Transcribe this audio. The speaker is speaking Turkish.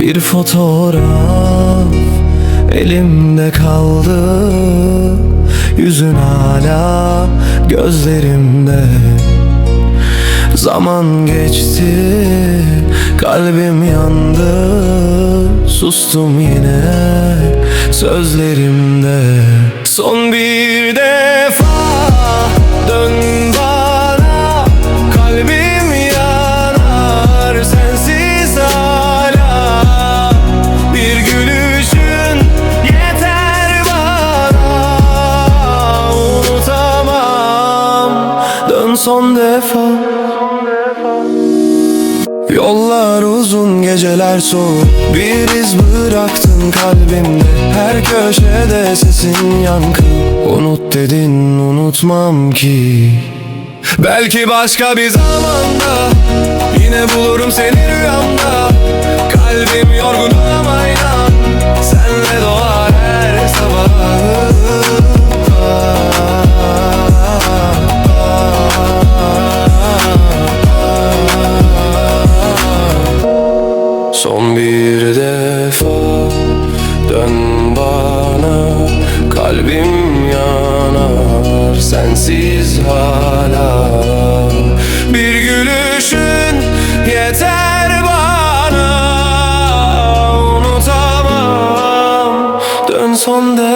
Bir fotoğraf elimde kaldı. Yüzün hala gözlerimde. Zaman geçti kalbim yandı. Sustum yine sözlerimde. Son bir defa Dön son defa. Yollar uzun geceler soğuk. Bir iz bıraktın kalbimde. Her köşede sesin yankı. Unut dedin unutmam ki. Belki başka bir zamanda Yine bulurum seni rüyamda Son bir defa dön bana Kalbim yanar sensiz hala. Bir gülüşün yeter bana Unutamam. Dön son defa